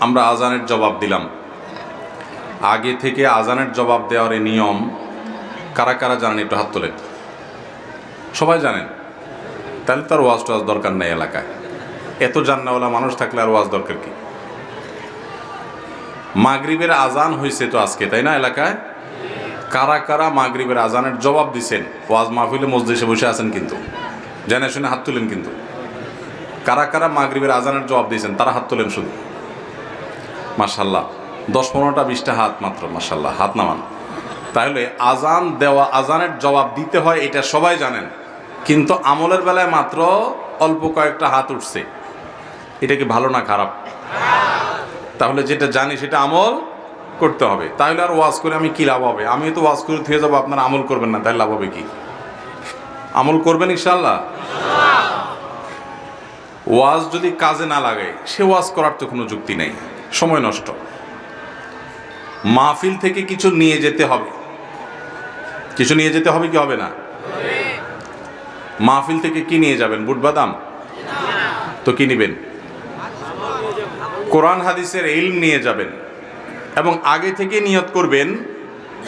আমরা আজানের জবাব দিলাম। আগে থেকে আজানের জবাব দেওয়ার এই নিয়ম কারা কারা জানেন একটু হাত তোলেন। সবাই জানেন, তাহলে তার ওয়াজ টোয়াজ দরকার নেই এলাকায়। এত জান্নাওয়ালা মানুষ থাকলে আর ওয়াজ দরকার কি? মাগরিবের আজান হয়েছে তো আজকে, তাই না এলাকায়? কারা কারা মাগরিবের আজানের জবাব দিছেন? ওয়াজ মাহফিলে মসজিদে বসে আছেন কিন্তু। জেনে শুনে হাত তুলেন কিন্তু। কারা কারা মাগরিবের আজানের জবাব দিয়েছেন, তারা হাত তোলেন শুধু। মার্শাল্লাহ দশ পনেরোটা, বিশটা হাত মাত্র মার্শাল্লাহ হাত নামান। তাহলে আজান দেওয়া, আজানের জবাব দিতে হয়, এটা সবাই জানেন। কিন্তু আমলের বেলায় মাত্র অল্প কয়েকটা হাত উঠছে। এটা কি ভালো না খারাপ? তাহলে যেটা জানি সেটা আমল করতে হবে। তাহলে আর ওয়াজ করে আমি কি লাভ হবে? আমি তো ওয়াজ করে থুয়ে যাব, আপনারা আমল করবেন না, তাহলে লাভ হবে কি? আমল করবেন ইনশাল্লাহ ওয়াজ যদি কাজে না লাগে, সে ওয়াজ করার তো কোনো যুক্তি নেই। সময় নষ্ট। মাহফিল থেকে কিছু নিয়ে যেতে হবে। কিছু নিয়ে যেতে হবে কি হবে না? মাহফিল থেকে কি নিয়ে যাবেন? বুট বাদাম? তো কি নিবেন? কোরআন হাদিসের ইলম নিয়ে যাবেন। এবং আগে থেকে নিয়ত করবেন,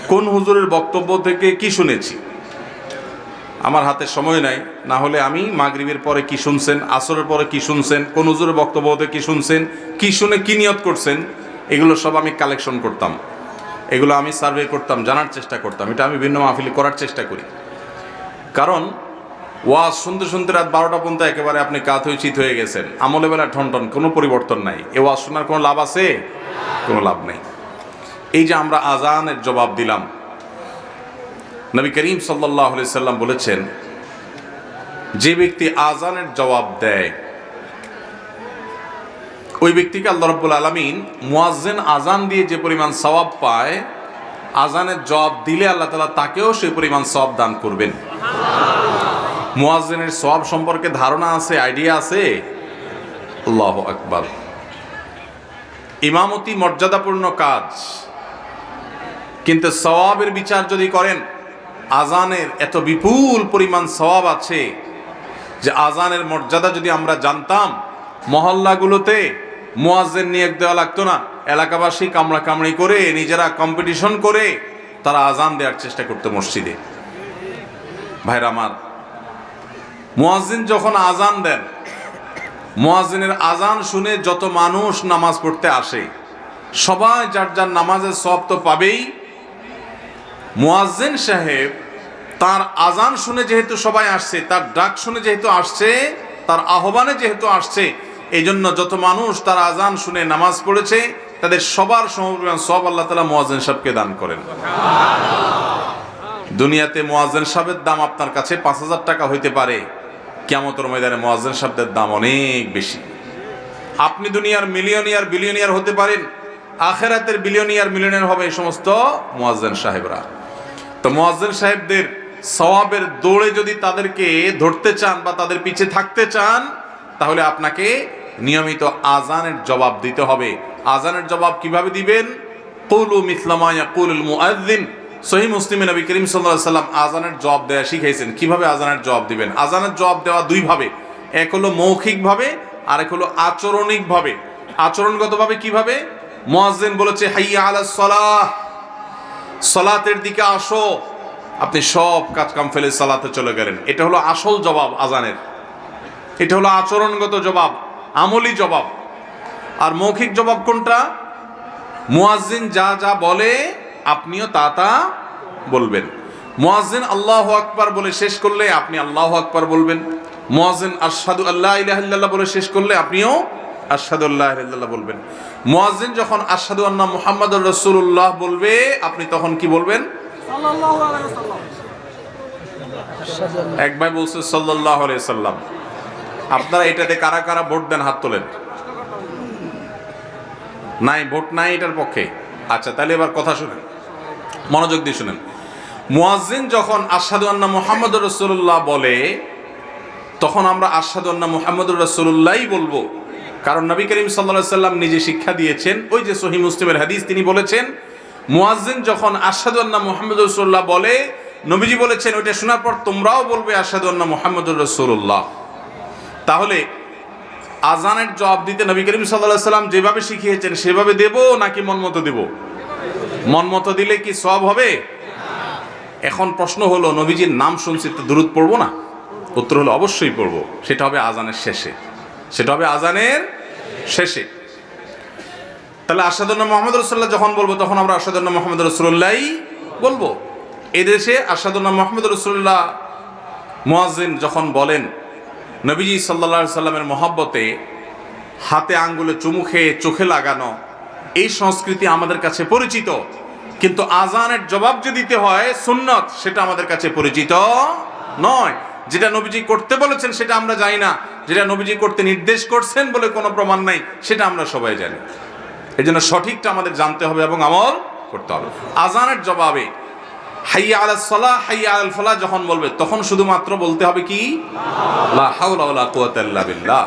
কোন হুজুরের বক্তব্য থেকে কি শুনেছি? আমার হাতে সময় নাই, না হলে আমি মাগরিবের পরে কি শুনছেন, আসরের পরে কি শুনছেন, কোন হুজুরের বক্তব্য হতে কি শুনছেন, কি শুনে কি নিয়ত করছেন, এগুলো সব আমি কালেকশন করতাম। এগুলো আমি সার্ভে করতাম, জানার চেষ্টা করতাম। এটা আমি ভিন্ন মাহফিলি করার চেষ্টা করি। কারণ, ওয়াজ শুনতে শুনতে রাত বারোটা পর্যন্ত একেবারে আপনি কাত হয়ে চিত হয়ে গেছেন। আমলে বেলা ঠন ঠন, কোনো পরিবর্তন নাই। এ ওয়াজ শোনার কোনো লাভ আছে? কোনো লাভ নেই। এই যে আমরা আজানের জবাব দিলাম নবী করিম সাল্লাহ সাল্লাম বলেছেন, যে ব্যক্তি আজানের জবাব দেয়, ওই ব্যক্তিকে আল্লাহ রব্বুল আলমিন মুয়াজ্জেন আজান দিয়ে যে পরিমাণ সওয়াব পায় আজানের জবাব দিলে আল্লাহ তালা তাকেও সেই পরিমাণ সওয়াব দান করবেন। মুয়াজ্জেনের সওয়াব সম্পর্কে ধারণা আছে, আইডিয়া আছে? আল্লাহ আকবার। ইমামতি মর্যাদাপূর্ণ কাজ। কিন্তু সওয়াবের বিচার যদি করেন আজানের এত বিপুল পরিমাণ সওয়াব আছে যে আজানের মর্যাদা যদি আমরা জানতাম, মহল্লাগুলোতে মোয়াজের নিয়োগ দেওয়া লাগতো না। এলাকাবাসী কামড়া কামড়ি করে, নিজেরা কম্পিটিশন করে, তারা আজান দেওয়ার চেষ্টা করতো মসজিদে। ভাইরা আমার মোয়াজিন যখন আজান দেন মোয়াজিনের আজান শুনে যত মানুষ নামাজ পড়তে আসে, সবাই যার যার নামাজের সব তো পাবেই মুয়াজ্জিন সাহেব, তার আজান শুনে যেহেতু সবাই আসছে, তার ডাক শুনে যেহেতু আসছে, তার আহ্বানে যেহেতু আসছে এই জন্য যত মানুষ তার আজান শুনে নামাজ পড়েছে, তাদের সবার সমপরিমাণ সব আল্লাহ তালা মোয়াজ্জেন সাহেবকে দান করেন। দুনিয়াতে মোয়াজ্জেন সাহেবের দাম আপনার কাছে পাঁচ হাজার টাকা হইতে পারে। কেমতর ময়দানে মোয়াজ্জেন সাহেবদের দাম অনেক বেশি। আপনি দুনিয়ার মিলিয়নিয়ার বিলিয়নিয়ার হতে পারেন, আখেরাতের বিলিয়নিয়ার মিলিয়নিয়ার হবে এই সমস্ত মোয়াজ্জেন সাহেবরা। তো মোয়াজ্জেন সাহেবদের সওয়াবের দৌড়ে যদি তাদেরকে ধরতে চান বা তাদের পিছে থাকতে চান, তাহলে আপনাকে নিয়মিত আজানের জবাব দিতে হবে। আজানের জবাব কীভাবে দিবেন? কুলু মিসলামা ইয়াকুলুল মুআজ্জিন সহি মুসলিমে নবী করিম সাল্লাল্লাহু সাল্লাম আজানের জবাব দেওয়া শিখাইছেন। কীভাবে আজানের জবাব দিবেন? আজানের জবাব দেওয়া দুই ভাবে। এক হলো মৌখিকভাবে এক হলো আচরণিকভাবে। আচরণগতভাবে কীভাবে? মুয়াজ্জিন বলেছে, হাইয়া আলাস সালাহ। সলাতের দিকে আসো। আপনি সব কাজ কাম ফেলে সালাতে চলে গেলেন। এটা হলো আসল জবাব আজানের। এটা হলো আচরণগত জবাব, আমলি জবাব। আর মৌখিক জবাব কোনটা? মুয়াজ্জিন যা যা বলে, আপনিও তা তা বলবেন। মুয়াজ্জিন আল্লাহ আকবার বলে শেষ করলে আপনি আল্লাহ আকবার বলবেন। মুয়াজ্জিন আশহাদু আল্লাহ বলে শেষ করলে আপনিও আশহাদু আল্লাহ বলবেন। মুয়াজ্জিন যখন আশহাদু আন্না মুহাম্মাদুর রাসূলুল্লাহ বলবে আপনি তখন কি বলবেন? এক ভাই বলছে সাল্লাল্লাহু আলাইহি সাল্লাম আপনারা এটাতে কারা কারা ভোট দেন হাত তোলেন? নাই ভোট নাই এটার পক্ষে। আচ্ছা তাহলে এবার কথা শুনেন। মনোযোগ দিয়ে শুনেন। মুয়াজ্জিন যখন আশহাদু আন্না মুহাম্মাদুর রসুল্লাহ বলে তখন আমরা আশহাদু আন্না মুহাম্মাদুর রাসূলুল্লাহই বলব। কারণ নবী করিম সাল্লাল্লাহু সাল্লাম নিজে শিক্ষা দিয়েছেন, ওই যে সহি মুসলিমের হাদিস তিনি বলেছেন, মুয়াজ্জিন যখন আশহাদু আন্না মুহাম্মাদুর রাসূলুল্লাহ বলে, নবীজি বলেছেন, ওইটা শোনার পর তোমরাও বলবে আশহাদু আন্না মুহাম্মাদুর রাসূলুল্লাহ। তাহলে আজানের জবাব দিতে নবী করিম সাল্লাহ সাল্লাম যেভাবে শিখিয়েছেন, সেভাবে দেব নাকি মন মতো দেব? মন মতো দিলে কি সব হবে? এখন প্রশ্ন হলো, নবীজির নাম শুনছি, তো দূরত পড়ব না? উত্তর হলো, অবশ্যই পড়ব। সেটা হবে আজানের শেষে। সেটা হবে আজানের শেষে। তাহলে আসাদুল্লাহ মোহাম্মদ রসুল্লাহ যখন বলব, তখন আমরা আসাদুল্লাহ মোহাম্মদ রসুল্লাহ বলব। এদেশে আসাদুল্লাহ মোহাম্মদ রসুল্লাহ মোয়াজিন যখন বলেন, নবীজি সাল্লা সাল্লামের মহাব্বতে হাতে আঙ্গুলে চুমু খেয়ে চোখে লাগানো, এই সংস্কৃতি আমাদের কাছে পরিচিত। কিন্তু আজানের জবাব যে দিতে হয় সুন্নত, সেটা আমাদের কাছে পরিচিত নয়। যেটা নবীজি করতে বলেছেন সেটা আমরা জানি না। যেটা নবীজি করতে নির্দেশ করছেন বলে কোনো প্রমাণ নাই, সেটা আমরা সবাই জানি। এই জন্য সঠিকটা আমাদের জানতে হবে এবং আমল করতে হবে। আজানের জবাবে, হাইয়া আল সলা হাইয়া আল ফলা যখন বলবে, তখন শুধুমাত্র বলতে হবে কি? লা হাওলা ওয়ালা বিল্লাহ।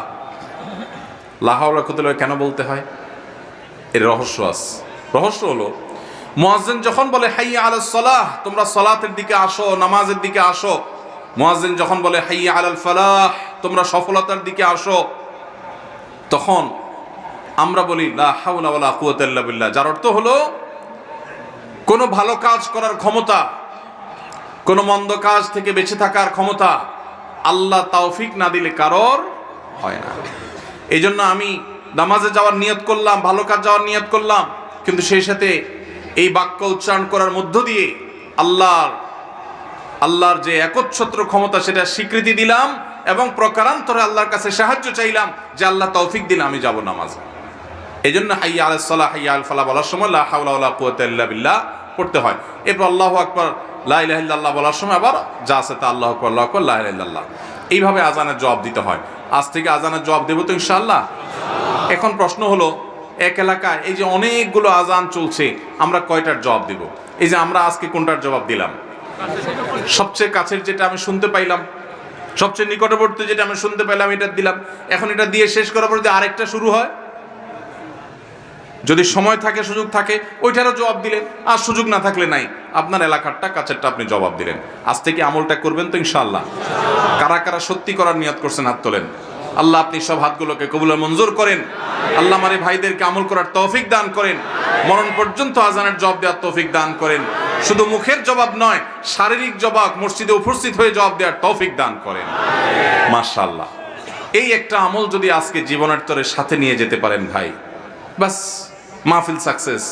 লা হাওলা কেন বলতে হয়? এর রহস্য আছে। রহস্য হলো, মুয়াজ্জিন যখন বলে হাইয়া আল সলাহ, তোমরা সলাতের দিকে আসো, নামাজের দিকে আসো মুয়াজ্জিন যখন বলে, হাইয়া আলাল ফালাহ তোমরা সফলতার দিকে আসো, তখন আমরা বলি, লা হাওলা ওয়ালা কুওয়াতা ইল্লা যার অর্থ হলো, কোনো ভালো কাজ করার ক্ষমতা, কোনো মন্দ কাজ থেকে বেঁচে থাকার ক্ষমতা, আল্লাহ তাওফিক না দিলে কারোর হয় না। এই জন্য আমি নামাজে যাওয়ার নিয়ত করলাম, ভালো কাজ যাওয়ার নিয়ত করলাম, কিন্তু সেই সাথে এই বাক্য উচ্চারণ করার মধ্য দিয়ে আল্লাহর আল্লাহর যে একচ্ছত্র ক্ষমতা, সেটা স্বীকৃতি দিলাম এবং প্রকারান্তরে আল্লাহর কাছে সাহায্য চাইলাম যে আল্লাহ তৌফিক দিলে আমি যাব নামাজে। এই জন্য হাইয়া আল সালাহ হাইয়া আল ফালা বলার সময় লা কুওয়াতা ইল্লা বিল্লাহ পড়তে হয়। এরপর আল্লাহ আকবার, লা ইলাহা ইল্লাল্লাহ বলার সময় আবার যা আছে তা আল্লাহু আকবার আল্লাহু আকবার, লা ইলাহা এইভাবে আজানের জবাব দিতে হয়। আজ থেকে আজানের জবাব দেবো তো ইনশাআল্লাহ? এখন প্রশ্ন হলো, এক এলাকায় এই যে অনেকগুলো আজান চলছে, আমরা কয়টার জবাব দিব? এই যে আমরা আজকে কোনটার জবাব দিলাম? সবচেয়ে কাছের যেটা আমি শুনতে পাইলাম, সবচেয়ে নিকটবর্তী যেটা আমি শুনতে পাইলাম, এটা দিলাম। এখন এটা দিয়ে শেষ করার পর যদি আরেকটা শুরু হয়, যদি সময় থাকে, সুযোগ থাকে, ওইটারও জবাব দিলেন, আর সুযোগ না থাকলে নাই। আপনার এলাকারটা, কাছেরটা আপনি জবাব দিলেন। আজ থেকে আমলটা করবেন তো ইনশাআল্লাহ। কারা কারা সত্যি করার নিয়ত করছেন, হাত তোলেন। আল্লাহ আপনি সব হাতগুলোকে কবুলে মঞ্জুর করেন। আল্লাহ আমার ভাইদেরকে আমল করার তৌফিক দান করেন। মরণ পর্যন্ত আজানের জবাব দেওয়ার তৌফিক দান করেন। শুধু মুখের জবাব নয়, শারীরিক জবাব মসজিদে উপস্থিত হয়ে জবাব দেওয়ার তৌফিক দান করেন। মাসাল্লাহ এই একটা আমল যদি আজকে জীবনের তরে সাথে নিয়ে যেতে পারেন ভাই বাস মাহফিল সাকসেস